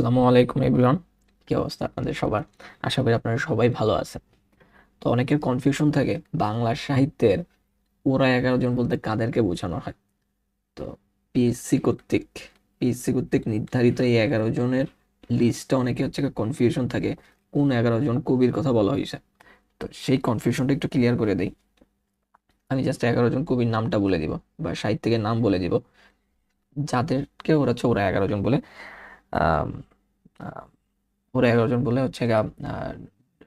আসসালামু আলাইকুম এভরিওয়ান। কি অবস্থা আপনাদের সবার? আশা করি আপনারা সবাই ভালো আছেন। তো অনেকের কনফিউশন থাকে বাংলা সাহিত্যের ওরা এগারো জন বলতে কাদেরকে বোঝানো হয়। তো পিএসসি কর্তৃক পিএসসি কর্তৃক নির্ধারিত এই এগারো জনের লিস্টটা অনেকে হচ্ছে কনফিউশন থাকে, কোন এগারো জন কবির কথা বলা হয়েছে। তো সেই কনফিউশনটা একটু ক্লিয়ার করে দিই। আমি জাস্ট এগারো জন কবির নামটা বলে দিব বা সাহিত্যিকের নাম বলে দিব। যাদেরকে ওরা হচ্ছে ওরা এগারো জন বলে। ওরা এগারো জন বলে হচ্ছে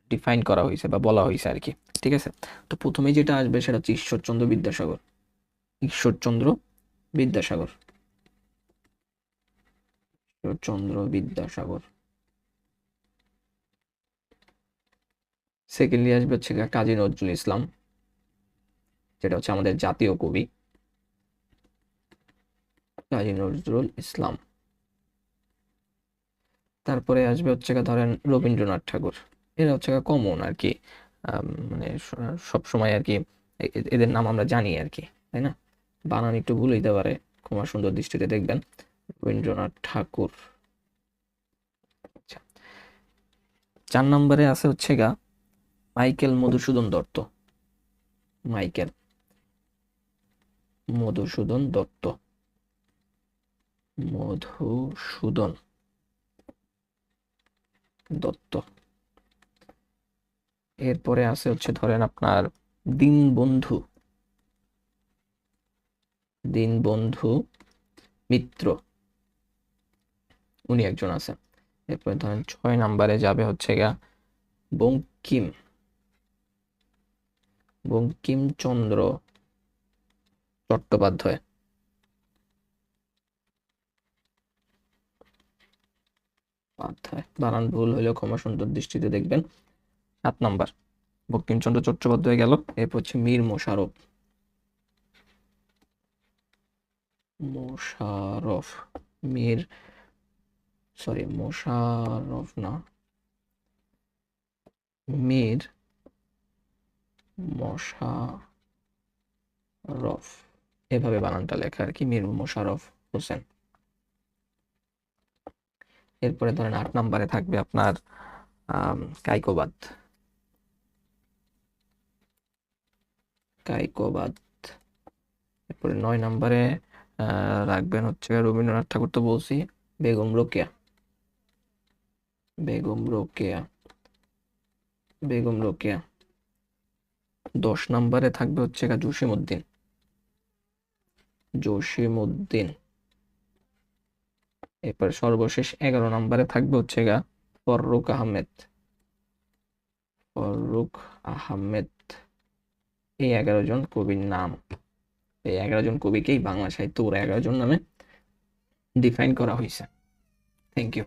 ডিফাইন করা হয়েছে বা বলা হয়েছে আর কি ঠিক আছে? তো প্রথমে যেটা আসবে সেটা হচ্ছে ঈশ্বরচন্দ্র বিদ্যাসাগর। ঈশ্বরচন্দ্র বিদ্যাসাগর। ঈশ্বরচন্দ্র বিদ্যাসাগর। সেকেন্ডলি আসবে হচ্ছে কাজী নজরুল ইসলাম, যেটা হচ্ছে আমাদের জাতীয় কবি। কাজী নজরুল ইসলাম। তারপরে আসবে হচ্ছে ধরেন রবীন্দ্রনাথ ঠাকুর। এরা হচ্ছে কমন আর কি মানে সব সময় আর কি এদের নাম আমরা জানি আর কি তাই না? বানান একটু ভুল হইতে পারে ক্ষমা সুন্দর দৃষ্টিতে দেখবেন। রবীন্দ্রনাথ ঠাকুর। আচ্ছা চার নম্বরে আছে হচ্ছে গা মাইকেল মধুসূদন দত্ত। মাইকেল মধুসূদন দত্ত। মধুসূদন। দত্ত। এরপরে আছে হচ্ছে ধরেন আপনার দীনবন্ধু দীনবন্ধু মিত্র। উনি একজন আছেন। এরপরে ধরেন ছয় নাম্বারে যাবে হচ্ছে গা বঙ্কিম। বঙ্কিমচন্দ্র চট্টোপাধ্যায়। পাধ্যায় বানান ভুল হলেও ক্ষমা সুন্দর দৃষ্টিতে দেখবেন। সাত নাম্বার। বঙ্কিমচন্দ্র চট্টোপাধ্যায় গেল। এরপর হচ্ছে মীর মোশাররফ। মোশাররফ, মীর সরি মোশাররফ না। মীর মোশাররফ। এভাবে বানানটা লেখা আর কি, মীর মোশাররফ হোসেন। এরপরে ধরেন আট নাম্বারে থাকবে আপনার কাইকোবাদ। কাইকোবাদ, এরপরে নয় নম্বরে রাখবেন হচ্ছে রবীন্দ্রনাথ ঠাকুর তো বলছি, বেগম রোকেয়া। বেগম রোকেয়া বেগম রোকেয়া। দশ নম্বরে থাকবে হচ্ছে জসিম উদ্দিন জসিম উদ্দিন এরপর সর্বশেষ এগারো নম্বরে থাকবে হচ্ছে গা ফররুক আহমেদ। ফররুক আহমেদ, এই এগারো জন কবির নাম। এই এগারো জন কবিকেই বাংলা সাহিত্য ওরা এগারো জন নামে ডিফাইন করা হয়েছে। Thank you